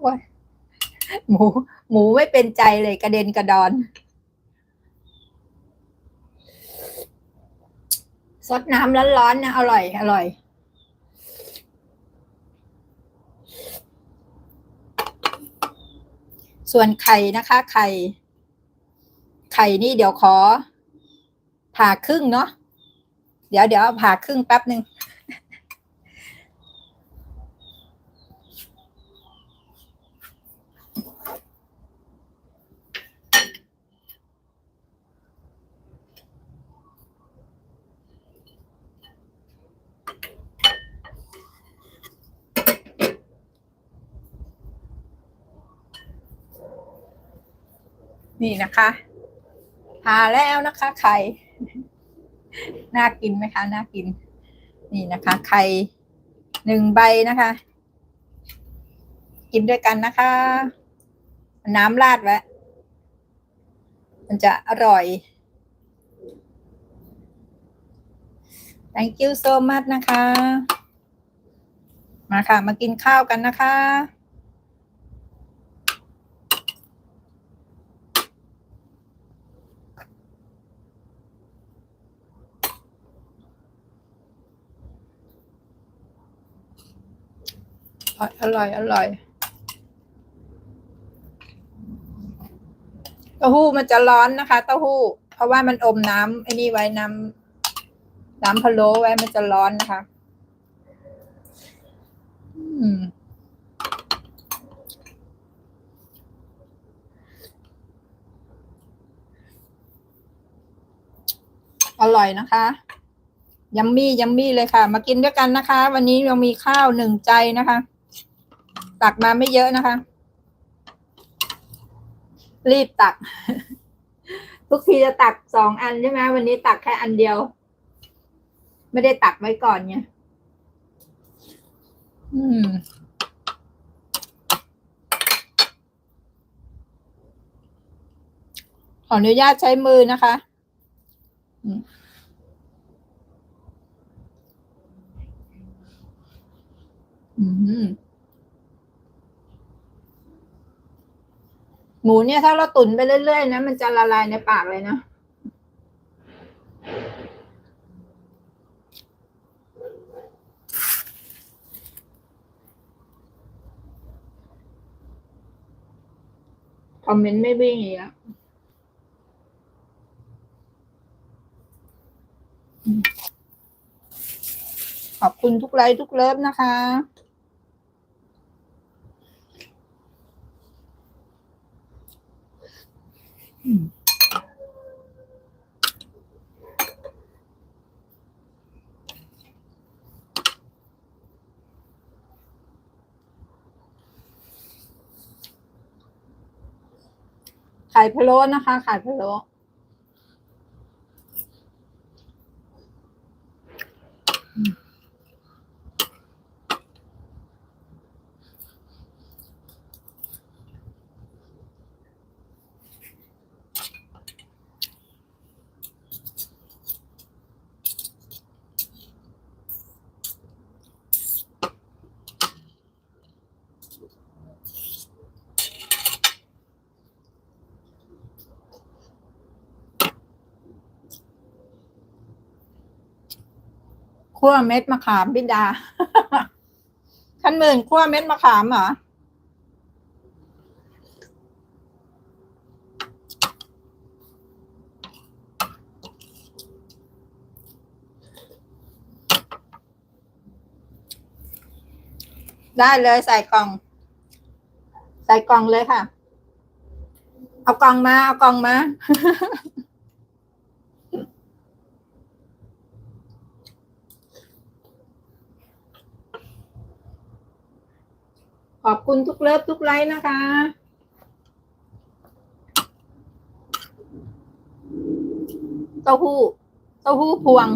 โอ้ยหมู หมูไม่เป็นใจเลยกระเด็นกระดอน ซดน้ำร้อนๆนะ อร่อย อร่อย ส่วนไข่นะคะ ไข่ ไข่นี่เดี๋ยวขอ ผ่าครึ่งเนาะเดี๋ยวเดี๋ยวผ่าครึ่งแป๊บหนึ่ง นี่นะคะทาแล้วนะคะไข่น่ากินไหมคะน่ากิน นี่นะคะไข่หนึ่งใบนะคะ กินด้วยกันนะคะ น้ำราดไว้มันจะอร่อย thank you so much นะคะ มาค่ะ มากินข้าวกันนะคะ อร่อยอร่อยเต้าหู้มันจะร้อนนะคะ เต้าหู้ เพราะว่ามันอมน้ำไอ้นี่ไว้น้ำน้ำพะโล้ไว้มันจะร้อนนะคะ อืมอร่อยนะคะยัมมี่ยัมมี่เลยค่ะ มากินด้วยกันนะคะ วันนี้เรามีข้าวหนึ่งใจนะคะ ตักมาไม่เยอะนะคะ รีบตัก ทุกทีจะตักสองอันใช่ไหมวันนี้ตักแค่อันเดียว ไม่ได้ตักไว้ก่อนไงอืมขออนุญาตใช้มือนะคะ อืม อืม หมูเนี่ยถ้าเราตุ๋นไปเรื่อยๆนะมันจะละลายในปากเลยนะคอมเมนต์ไม่วิ่งอีกแล้วอืมขอบคุณทุกไลค์ทุกเลิฟนะคะ อืม ไข่พะโล้นะคะไข่พะโล้ คั่วเม็ดมะขามพิดาท่านหมื่นคั่วเม็ดมะขามเหรอได้เลยใส่กล่อง ใส่กล่องเลยค่ะ เอากล่องมา เอากล่องมา อบคุณทุกเลิฟทุกไลค์นะคะ เต้าหู้ เต้าหู้พวง